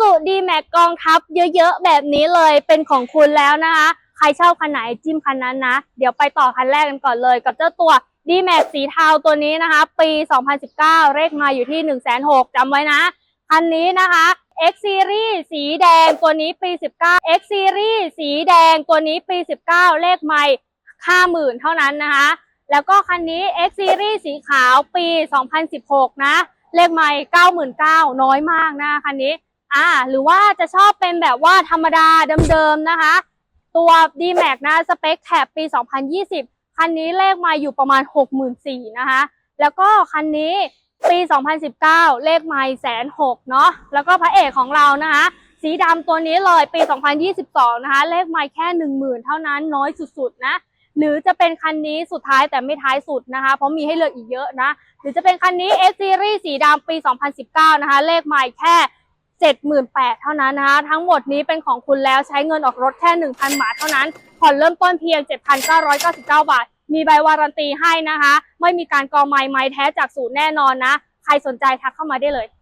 สุดีแม็กกองทัพเยอะๆ แบบนี้เลยเป็นของคุณแล้วนะคะ ใครเชอบคันไหนจิ้มคันนั้นนะ เดี๋ยวไปต่อคันแรกกันก่อนเลย กับเจ้าตัว d m a x สีเทาตัวนี้นะคะ ปี 2019 เลขมาอยู่ที่ 1 6 0 0 0จำไว้นะ คันนี้นะคะ X Series สีแดงตัวนี้ปี 19 X Series สีแดงตัวนี้ปี 19 เลขไม่ 50,000 เท่านั้นนะคะ แล้วก็คันนี้ X Series สีขาวปี 2016 นะ เลขไม่ 99,000 น้อยมากนะคันนี้ อ่าหรือว่าจะชอบเป็นแบบว่าธรรมดาเดิมๆนะคะ ตัว D-Max นะสเปคแถบปี 2020 คันนี้เลขมาอยู่ประมาณ 64,000นะคะ แล้วก็คันนี้ปี 2019 เลขไม่แสนหกเนาะแล้วก็พระเอกของเรานะคะ สีดำตัวนี้เลยปี 2022 นะคะ เลขไม่แค่ 10,000 เท่านั้นน้อยสุดๆนะหรือจะเป็นคันนี้สุดท้ายแต่ไม่ท้ายสุดนะคะ เพราะมีให้เลือกอีกเยอะนะ หรือจะเป็นคันนี้ X Series สีดำปี 2019 นะคะ เลขไม่แค่ 78,000เท่านั้นนะคะ ทั้งหมดนี้เป็นของคุณแล้วใช้เงินออกรถแค่ 1,000 บาทเท่านั้น ผ่อนเริ่มต้นเพียง 7,999 บาท มีใบวารันตีให้นะคะ ไม่มีการกองไม้ไม้แท้จากศูนย์แน่นอนนะ ใครสนใจทักเข้ามาได้เลย